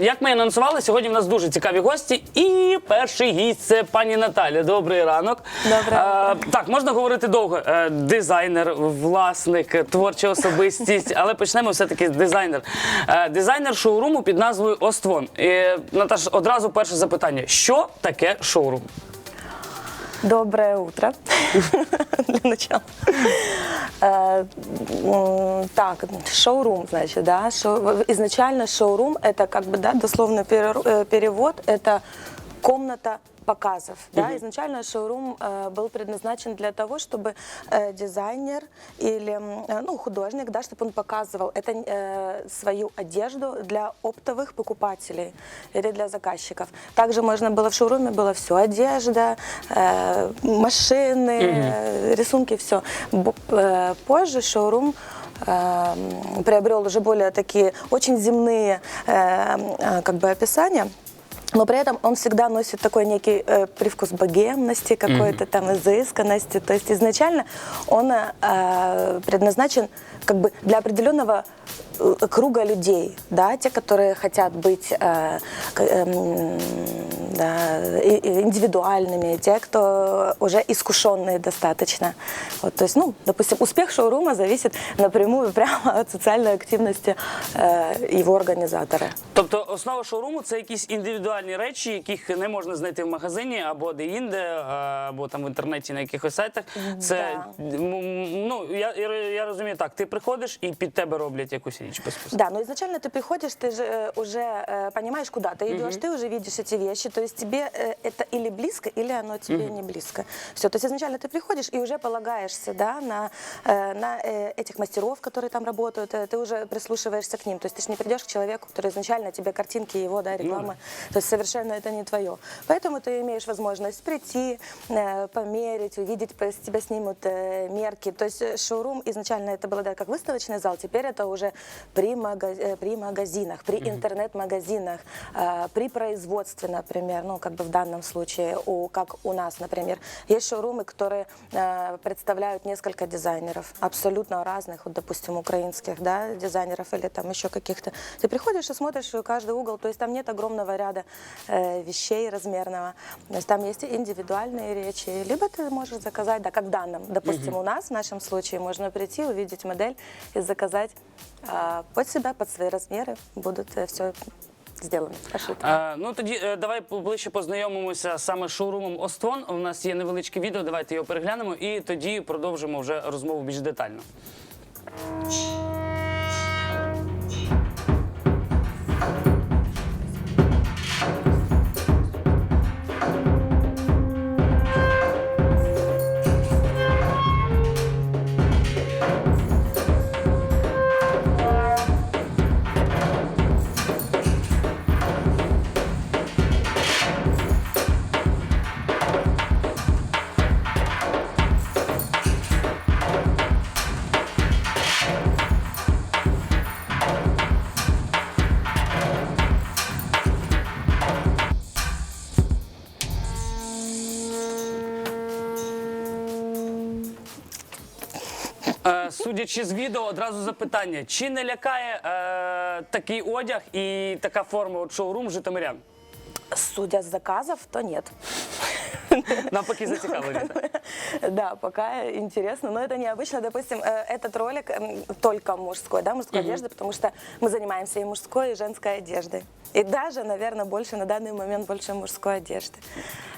Як ми анонсували, сьогодні в нас дуже цікаві гості. І перший гість це пані Наталя. Добрий ранок. Доброе Е, так, можна говорити довго. Е, дизайнер, власник, творча особистість, але почнемо все-таки з дизайнер. Е, дизайнер шоуруму під назвою Оствон. І, Наташ, одразу перше запитання: що таке шоурум? Доброе утро. Для начала. Э, м, Так, шоурум, значит, да. шоу- Изначально шоурум это как бы, да, дословно перер- э, перевод, это комната показов. Да? Изначально шоурум э, был предназначен для того, чтобы э, дизайнер или э, ну, художник, да, чтобы он показывал это, э, свою одежду для оптовых покупателей или для заказчиков. Также можно было в шоуруме было все одежда, э, машины, э, рисунки, все. Позже шоурум э, приобрел уже более такие очень земные э, э, как бы описания. Но при этом он всегда носит такой некий э, привкус богемности, какой-то там изысканности. То есть изначально он э, предназначен как бы для определенного э, круга людей, да, те, которые хотят быть э, к- эм, да, и- и индивидуальными, те, кто уже искушенные достаточно. Вот, то есть, ну, допустим, успех шоурума зависит напрямую прямо от социальной активности э, его организатора. Тобто основа шоуруму це якісь індивідуальні речі, яких не можна знайти в магазині або де-інде, е, або там в інтернеті на якихось сайтах. Це м, ну я, я, я розумію так. Ти приходиш і під тебе роблять якусь річ безпосередньо. Да, но изначально ты приходишь, ты же э, уже э, понимаешь, куда ты идешь, ты уже видишь эти вещи, то есть тебе э, это или близко, или оно тебе не близко. Все, то есть изначально ты приходишь и уже полагаешься, да, на, э, на э, этих мастеров, которые там работают, ты уже прислушиваешься к ним, то есть ты же не придешь к человеку, который изначально тебе картинки его, да, рекламы, то есть совершенно это не твое. Поэтому ты имеешь возможность прийти, померить, увидеть, с тебя снимут мерки, то есть шоурум изначально это было да, как выставочный зал, теперь это уже при, мага- э, при магазинах, при интернет-магазинах, э, при производстве, например, ну, как бы в данном случае, у, как у нас, например. Есть шоурумы, которые э, представляют несколько дизайнеров, абсолютно разных, вот, допустим, украинских, да, дизайнеров или там еще каких-то. Ты приходишь и смотришь каждый угол, то есть там нет огромного ряда э, вещей размерного, то есть там есть индивидуальные речи, либо ты можешь заказать, да, как в данном, допустим, у нас в нашем случае можно прийти, увидеть модель и заказать а, под себя, под свои размеры, будут все пошито. Е, ну тоді е, давай ближче познайомимося саме з шоурумом Оствон. У нас є невеличке відео. Давайте його переглянемо і тоді продовжимо вже розмову більш детально. Е, судячи з відео, одразу запитання: чи не лякає е, такий одяг і така форма от шоурум житомирян? Судя с заказов, то нет. Навпаки, зацікавлені. Да, пока интересно, но это необычно. Допустим, э, этот ролик м, только мужской, да, мужской одежды, потому что мы занимаемся и мужской, и женской одеждой. И даже, наверное, больше на данный момент больше мужской одежды.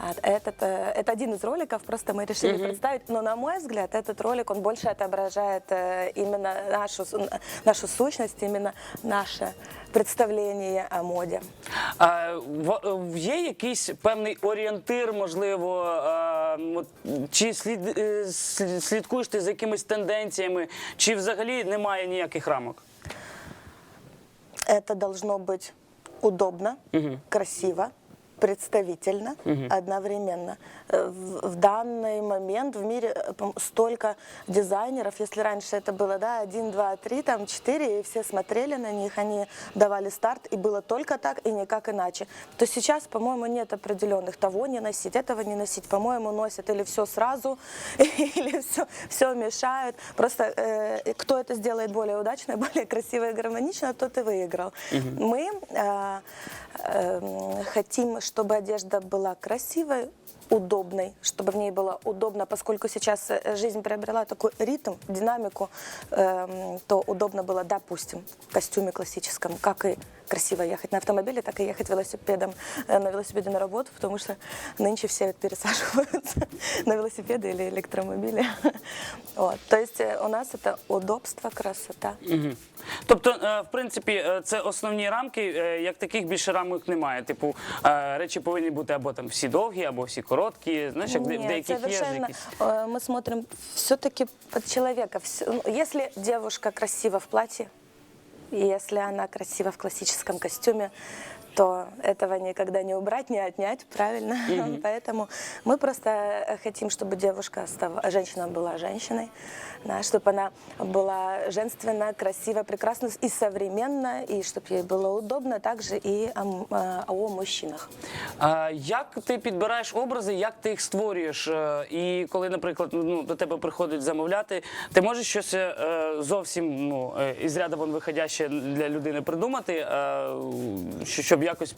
А Этот, э, это один из роликов, просто мы решили представить. Но на мой взгляд, этот ролик, он больше отображает э, именно нашу, с- нашу сущность, именно наше представление о моде. А, в- в- є якийсь певний орієнтир, можливо, е, от, чи слід, е, слід- слідкуєш ти за якимись тенденціями, чи взагалі немає ніяких рамок? Это должно быть удобно, красиво, Представительно одновременно. Э, В, в данный момент в мире э, столько дизайнеров, если раньше это было, да, один, два, три, там, четыре, и все смотрели на них, они давали старт, и было только так, и никак иначе. То сейчас, по-моему, нет определенных того не носить, этого не носить. По-моему, носят или все сразу, или все, все мешают. Просто э, кто это сделает более удачно, более красиво и гармонично, тот и выиграл. Мы э, э, хотим, чтобы одежда была красивой, удобной, чтобы в ней было удобно, поскольку сейчас э, жизнь приобрела такой ритм, динамику, эм, то удобно было, допустим, в костюме классическом, как и красиво ехать на автомобиле, так и ехать велосипедом, э, на велосипеде на работу, потому что нынче все пересаживаются на велосипеды или электромобили. Вот. То есть э, у нас это удобство, красота. Мгм. Тобто, е, в принципі, е, це основні рамки, е, як таких більше рамок немає. Типу, е, речі повинні бути або там всі довгі, або всі короткі. Знаєш, як де- в Нет, деяких є ж совершенно. якісь. э, Мы смотрим все-таки под человека. Всё- ну, Если девушка красива в платье, если она красива в классическом костюме, то этого никогда не убрать, не отнять, правильно? Поэтому мы просто э, хотим, чтобы девушка, остав- женщина была женщиной, да, чтобы она была женственна, красива, прекрасна и современна, и чтобы ей было удобно также и о, м- э, о мужчинах. А, як ти підбираєш образи, як ти їх створюєш? Е, І коли, наприклад, ну, до тебе приходять замовляти, ти можеш щось е, зовсім ну, е, із ряду вон виходяще для людини придумати, е, що- щоб якось,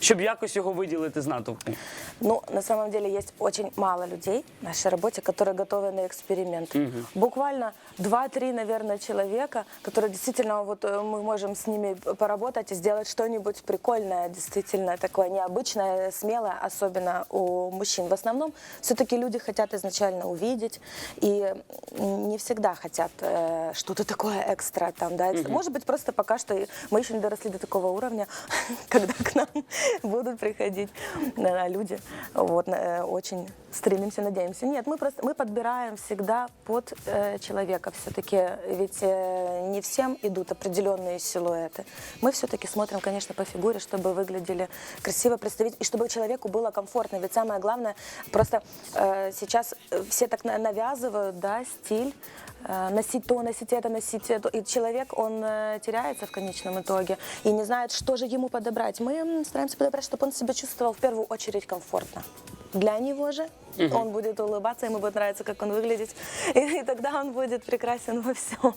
щоб якось його виділити з натовпу? Ну, на самом деле есть очень мало людей в нашей работе, которые готовы на эксперимент. Буквально 2-3, наверное, человека, которые действительно вот э, мы можем с ними поработать и сделать что-нибудь прикольное, действительно такое необычное, смелое, особенно у мужчин. В основном все-таки люди хотят изначально увидеть и не всегда хотят э, что-то такое экстра там, да. Это- Может быть, просто пока что мы еще не доросли до такого уровня, когда к нам будут приходить люди. Вот, э, очень стремимся, надеемся. Нет, мы просто мы подбираем всегда под э, человека все-таки, ведь э, не всем идут определенные силуэты. Мы все-таки смотрим, конечно, по фигуре, чтобы выглядели красиво, представить, и чтобы человеку было комфортно. Ведь самое главное, просто э, сейчас все так на- навязывают, да, стиль, э, носить то, носить это, носить это. И человек, он э, теряется в конечном итоге и не знает, что же ему подобрать. Мы стараемся подобрать, чтобы он себя чувствовал в первую очередь комфортно. Для него же он будет улыбаться, ему будет нравиться, как он выглядит, и, и тогда он будет прекрасен во всем.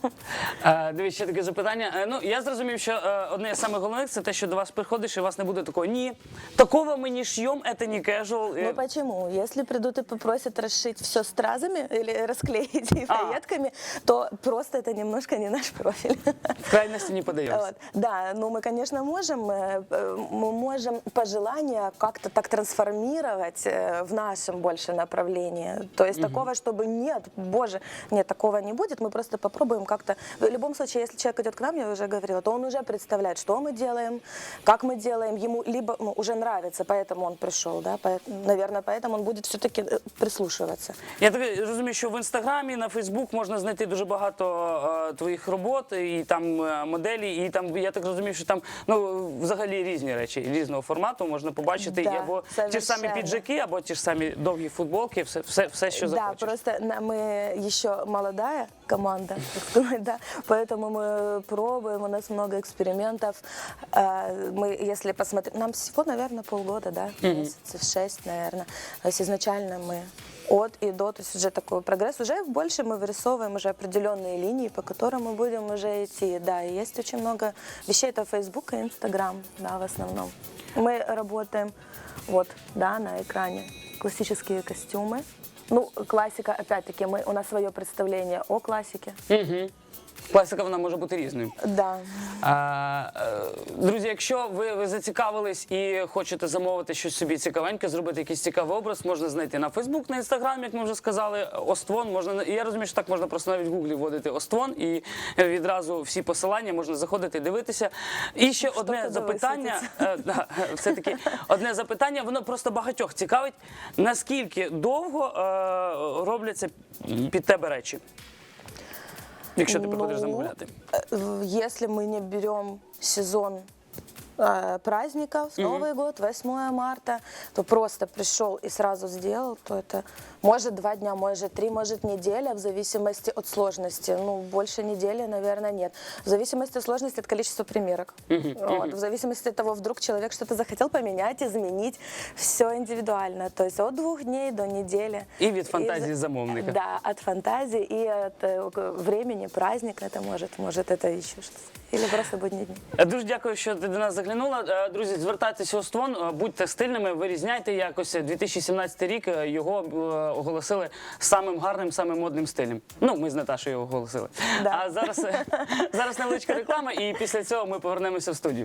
Е, Дивись, ще таке запитання. Е, Ну, я зрозумів, що е, одне з самих головних це те, що до вас приходиш, і у вас не буде такого. Ні, такого ми не шьем, це не casual. Е, Ну почему? Если придут и попросят расшить все стразами или расклеить и А. пайетками, то просто это немножко не наш профиль. В крайності не подаємося. Вот. Да, ну мы, конечно, можем, э, э, мы можем пожелания как-то так трансформировать э, в нашем больше направлении. То есть такого, чтобы нет, боже, нет, такого не будет. Мы просто попробуем как-то. В любом случае, если человек идет к нам, я уже говорила, то он уже представляет, что мы делаем, как мы делаем. Ему либо ну, уже нравится, поэтому он пришел, да, поэт- наверное, поэтому он будет все-таки прислушиваться. Я так розумію, що в інстаграмі, на Фейсбук можна знайти дуже багато е, твоїх робот, і там е, моделі, і там я так розумію, що там ну взагалі різні речі різного формату можна побачити. Да, і або ті ж самі совершенно. піджаки, або ті ж самі довгі футболки, все, все, все що Да, захочеш. просто на- мы еще молодая команда, так сказать, да, поэтому мы пробуем, у нас много экспериментов. Э, Мы, если посмотреть, нам всего, наверное, полгода, да, месяцев шесть, наверное. То есть изначально мы от и до, то есть уже такой прогресс. Уже больше мы вырисовываем уже определенные линии, по которым мы будем уже идти. Да, и есть очень много вещей, это Facebook и Instagram, да, в основном. Мы работаем, вот, да, на экране классические костюмы. Ну, классика, опять-таки, мы, у нас свое представление о классике. Угу. Класика вона може бути різною. Да. А, е, друзі, якщо ви, ви зацікавились і хочете замовити щось собі цікавеньке, зробити якийсь цікавий образ, можна знайти на Фейсбук, на Інстаграм, як ми вже сказали, Оствон. Можна і я розумію, що так можна просто навіть в Гуглі вводити Оствон, і відразу всі посилання можна заходити, дивитися. І ще одне запитання. е, да, все таки одне запитання. Воно просто багатьох цікавить. Наскільки довго е, робляться під тебе речі? Якщо ти приходиш Ну, замовляти. Э, Если мы не берем сезон э, праздников, Новый год, 8 марта, то просто пришел и сразу сделал, то это может два дня, может три, может неделя, в зависимости от сложности. Ну, больше недели, наверное, нет. В зависимости от сложности, от количества примерок. Вот. В зависимости от того, вдруг человек что-то захотел поменять, изменить, все индивидуально. То есть от двух дней до недели. И від фантазії за- замовника. Да, от фантазии и от э, времени, праздник это может, может это еще что-то. Или просто будние дни. Е, Дуже дякую, що ти до нас заглянула. Е, Друзі, звертайтеся у ствон, е, будьте стильними, вирізняйте якось. 2017 рік е, його е, оголосили самим гарним, самим модним стилем. Ну, ми з Наташою оголосили. Да. А зараз, е, зараз невеличка реклама, і після цього ми повернемося в студію.